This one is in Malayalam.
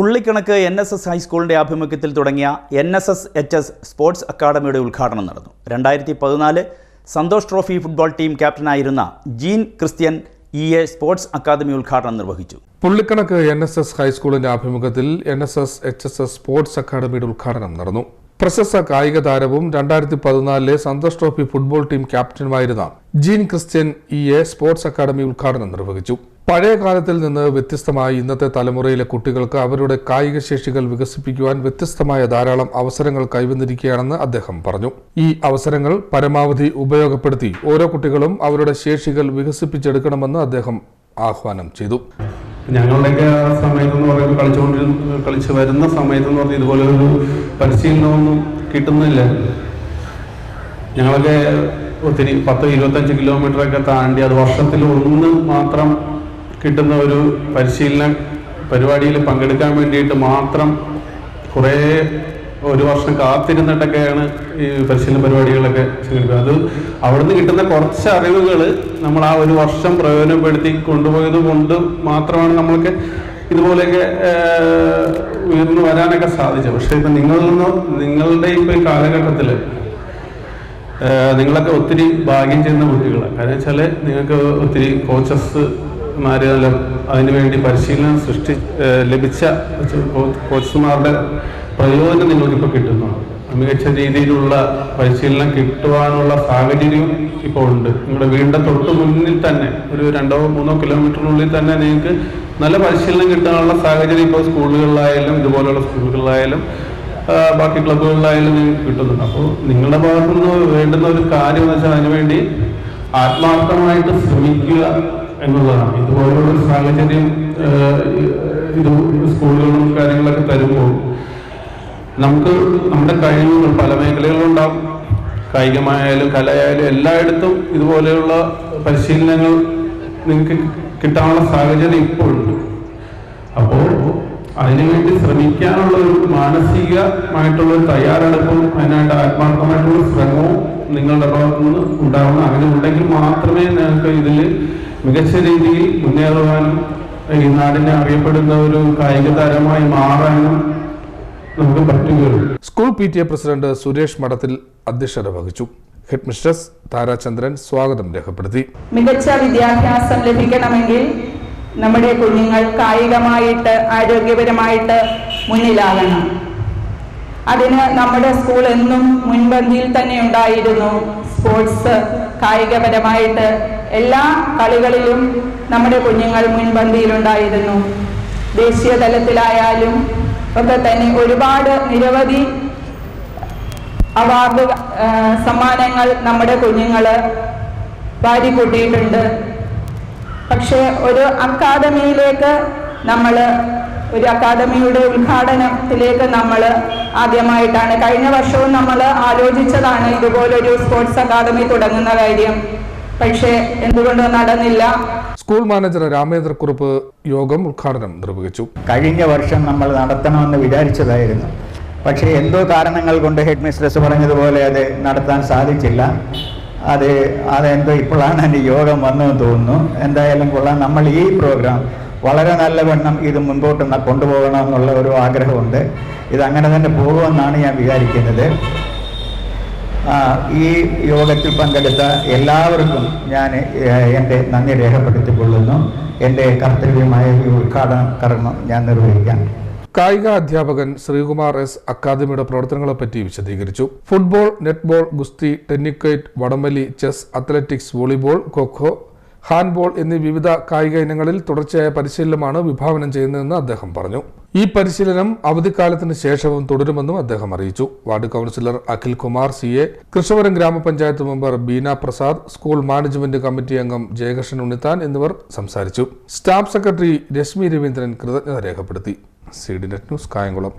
പുള്ളിക്കണക്ക് എൻ എസ് എസ് ഹൈസ്കൂളിന്റെ ആഭിമുഖ്യത്തിൽ തുടങ്ങിയ N S S H S sports അക്കാദമിയുടെ ഉദ്ഘാടനം നടന്നു. രണ്ടായിരത്തി പതിനാല് Santosh trophy football team ക്യാപ്റ്റനായിരുന്ന Jean Christian E A sports academy ഉദ്ഘാടനം നിർവഹിച്ചു. പുള്ളിക്കണക്ക് എൻ എസ് എസ് ഹൈസ്കൂളിന്റെ ആഭിമുഖ്യത്തിൽ N S S H S S sports അക്കാദമിയുടെ ഉദ്ഘാടനം നടന്നു. പ്രശസ്ത കായിക താരവും രണ്ടായിരത്തി പതിനാലിലെ Santosh trophy football team ക്യാപ്റ്റനുമായിരുന്ന Jean Christian E A sports academy ഉദ്ഘാടനം നിർവഹിച്ചു. പഴയ കാലത്തിൽ നിന്ന് വ്യത്യസ്തമായി ഇന്നത്തെ തലമുറയിലെ കുട്ടികൾക്ക് അവരുടെ കായിക ശേഷികൾ വികസിപ്പിക്കുവാൻ വ്യത്യസ്തമായ ധാരാളം അവസരങ്ങൾ കൈവന്നിരിക്കുകയാണെന്ന് അദ്ദേഹം പറഞ്ഞു. ഈ അവസരങ്ങൾ പരമാവധി ഉപയോഗപ്പെടുത്തി ഓരോ കുട്ടികളും അവരുടെ ശേഷികൾ വികസിപ്പിച്ചെടുക്കണമെന്ന് അദ്ദേഹം ആഹ്വാനം ചെയ്തു. ഞങ്ങളുടെയൊക്കെ സമയത്ത് എന്ന് പറയുമ്പോൾ കളിച്ചുകൊണ്ടിരുന്ന കളിച്ച് വരുന്ന സമയത്ത് എന്ന് പറഞ്ഞാൽ ഇതുപോലെ ഒരു പരിശീലനമൊന്നും കിട്ടുന്നില്ല. ഞങ്ങളൊക്കെ ഒത്തിരി പത്ത് ഇരുപത്തഞ്ച് കിലോമീറ്ററൊക്കെ താണ്ടി അത് വർഷത്തിൽ ഒന്ന് മാത്രം കിട്ടുന്ന ഒരു പരിശീലന പരിപാടിയിൽ പങ്കെടുക്കാൻ വേണ്ടിയിട്ട് മാത്രം കുറേ ഒരു വർഷം കാത്തിരുന്നിട്ടൊക്കെയാണ് ഈ പരിശീലന പരിപാടികളൊക്കെ സംഘടിപ്പിക്കുന്നത്. അത് അവിടുന്ന് കിട്ടുന്ന കുറച്ച് അറിവുകൾ നമ്മൾ ആ ഒരു വർഷം പ്രയോജനപ്പെടുത്തി കൊണ്ടുപോയത് കൊണ്ട് മാത്രമാണ് നമ്മൾക്ക് ഇതുപോലെയൊക്കെ ഉയർന്നു വരാനൊക്കെ സാധിച്ചത്. പക്ഷേ ഇപ്പം നിങ്ങളിൽ നിന്ന് നിങ്ങളുടെ ഇപ്പോൾ ഈ കാലഘട്ടത്തിൽ നിങ്ങളൊക്കെ ഒത്തിരി ഭാഗ്യം ചെയ്യുന്ന കുട്ടികളാണ്. കാരണം വെച്ചാൽ നിങ്ങൾക്ക് ഒത്തിരി കോച്ചസ് മാര് അതിനുവേണ്ടി പരിശീലനം സൃഷ്ടി ലഭിച്ച കോച്ചുമാരുടെ പ്രയോജനം നിങ്ങൾക്കിപ്പോൾ കിട്ടുന്നു. മികച്ച രീതിയിലുള്ള പരിശീലനം കിട്ടുവാനുള്ള സാഹചര്യവും ഇപ്പോൾ ഉണ്ട്. നിങ്ങളുടെ വീടിന്റെ തൊട്ട് മുന്നിൽ തന്നെ ഒരു രണ്ടോ മൂന്നോ കിലോമീറ്ററിനുള്ളിൽ തന്നെ നിങ്ങൾക്ക് നല്ല പരിശീലനം കിട്ടാനുള്ള സാഹചര്യം ഇപ്പോൾ സ്കൂളുകളിലായാലും ഇതുപോലെയുള്ള സ്കൂളുകളിലായാലും ബാക്കി ക്ലബ്ബുകളിലായാലും നിങ്ങൾക്ക് കിട്ടുന്നുണ്ട്. അപ്പോൾ നിങ്ങളുടെ ഭാഗത്തുനിന്ന് വേണ്ടുന്ന ഒരു കാര്യം എന്ന് വെച്ചാൽ അതിനുവേണ്ടി ആത്മാർത്ഥമായിട്ട് ശ്രമിക്കുക. എന്നുള്ളതാണ്. ഇതുപോലുള്ള സാഹചര്യം ഇത് സ്കൂളുകളും കാര്യങ്ങളൊക്കെ തരുമ്പോൾ നമുക്ക് നമ്മുടെ കഴിവുകൾ പല മേഖലകളിലുണ്ടാകും കായികമായാലും കലയായാലും എല്ലായിടത്തും ഇതുപോലെയുള്ള പരിശീലനങ്ങൾ നിങ്ങൾക്ക് കിട്ടാനുള്ള സാഹചര്യം ഇപ്പോൾ ഉണ്ട് അപ്പോൾ അതിനുവേണ്ടി ശ്രമിക്കാനുള്ള ഒരു മാനസികമായിട്ടുള്ള ഒരു തയ്യാറെടുപ്പും അതിനായിട്ട് ആത്മാർത്ഥമായിട്ടുള്ള ശ്രമവും നിങ്ങളുടെ ഭാഗത്തുനിന്ന് ഉണ്ടാവണം. അങ്ങനെ ഉണ്ടെങ്കിൽ മാത്രമേ നിങ്ങൾക്ക് ഇതിൽ മികച്ച രീതിയിൽ മുന്നേറുവാനും ഈ നാടിനെ അറിയപ്പെടുന്ന ഒരു കായിക താരമായി മാറാനും നമുക്ക് പറ്റുകയുള്ളൂ. School P T A president Suresh Madathil അധ്യക്ഷത വഹിച്ചു. ഹെഡ് മിസ്ട്രസ് താരാചന്ദ്രൻ സ്വാഗതം രേഖപ്പെടുത്തി. മികച്ച വിദ്യാഭ്യാസം ലഭിക്കണമെങ്കിൽ നമ്മുടെ കുഞ്ഞുങ്ങൾ കായികമായിട്ട് ആരോഗ്യപരമായിട്ട് മുന്നിലാകണം. അതിന് നമ്മുടെ സ്കൂൾ എന്നും മുൻപന്തിയിൽ തന്നെ ഉണ്ടായിരുന്നു. സ്പോർട്സ് കായികപരമായിട്ട് എല്ലാ കളികളിലും നമ്മുടെ കുഞ്ഞുങ്ങൾ മുൻപന്തിയിലുണ്ടായിരുന്നു ദേശീയ തലത്തിലായാലും ഒക്കെ തന്നെ ഒരുപാട് നിരവധി അവാർഡ് സമ്മാനങ്ങൾ നമ്മുടെ കുഞ്ഞുങ്ങൾ വാരിക്കൂട്ടിയിട്ടുണ്ട്. പക്ഷേ ഒരു അക്കാദമിയിലേക്ക് നമ്മൾ ഒരു അക്കാദമിയുടെ ഉദ്ഘാടനത്തിലേക്ക് നമ്മൾ ആദ്യമായിട്ടാണ്. കഴിഞ്ഞ വർഷവും നമ്മൾ ആലോചിച്ചതാണ് ഇതുപോലൊരു സ്പോർട്സ് അക്കാദമി തുടങ്ങുന്ന കാര്യം. പക്ഷേ എന്തുകൊണ്ടോ നടന്നില്ല. സ്കൂൾ മാനേജർ രാമേന്ദ്രക്കുറുപ്പ് യോഗം ഉദ്ഘാടനം നിർവഹിച്ചു. കഴിഞ്ഞ വർഷം നമ്മൾ നടത്തണമെന്ന് വിചാരിച്ചതായിരുന്നു. പക്ഷേ എന്തോ കാരണങ്ങൾ കൊണ്ട് ഹെഡ് മിസ്ട്രസ് പറഞ്ഞതുപോലെ അത് നടത്താൻ സാധിച്ചില്ല. അത് അതെന്തോ ഇപ്പോഴാണ് എന്റെ യോഗം വന്നതെന്ന് തോന്നുന്നു. എന്തായാലും കൊള്ളാം. നമ്മൾ ഈ പ്രോഗ്രാം വളരെ നല്ല വെണ്ണം ഇത് മുൻപോട്ട് കൊണ്ടുപോകണം എന്നുള്ള ഒരു ആഗ്രഹമുണ്ട്. ഇത് അങ്ങനെ തന്നെ പോകുമെന്നാണ് ഞാൻ വിചാരിക്കുന്നത്. ഈ യോഗത്തിൽ പങ്കെടുത്ത എല്ലാവർക്കും ഞാൻ എന്റെ നന്ദി രേഖപ്പെടുത്തിക്കൊള്ളുന്നു. എന്റെ കർത്തവ്യമായ ഈ ഉദ്ഘാടന കർമ്മം ഞാൻ നിർവഹിക്കാൻ കായിക അധ്യാപകൻ ശ്രീകുമാർ എസ് അക്കാദമിയുടെ പ്രവർത്തനങ്ങളെപ്പറ്റി വിശദീകരിച്ചു. ഫുട്ബോൾ നെറ്റ്ബോൾ ഗുസ്തി ടെന്നിക്കേറ്റ് വടംവലി chess athletics volleyball kho kho handball എന്നീ വിവിധ കായിക ഇനങ്ങളിൽ തുടർച്ചയായ പരിശീലനമാണ് വിഭാവനം ചെയ്യുന്നതെന്ന് അദ്ദേഹം പറഞ്ഞു. ഈ പരിശീലനം അവധിക്കാലത്തിന് ശേഷവും തുടരുമെന്നും അദ്ദേഹം അറിയിച്ചു. Ward councillor Akhil Kumar C A Krishnapuram ഗ്രാമപഞ്ചായത്ത് member Beena Prasad school management committee അംഗം ജയകൃഷ്ണൻ ഉണ്ണിത്താൻ എന്നിവർ സംസാരിച്ചു. സ്റ്റാഫ് സെക്രട്ടറി രശ്മി രവീന്ദ്രൻ കൃതജ്ഞത രേഖപ്പെടുത്തി. C D net news Kayamkulam.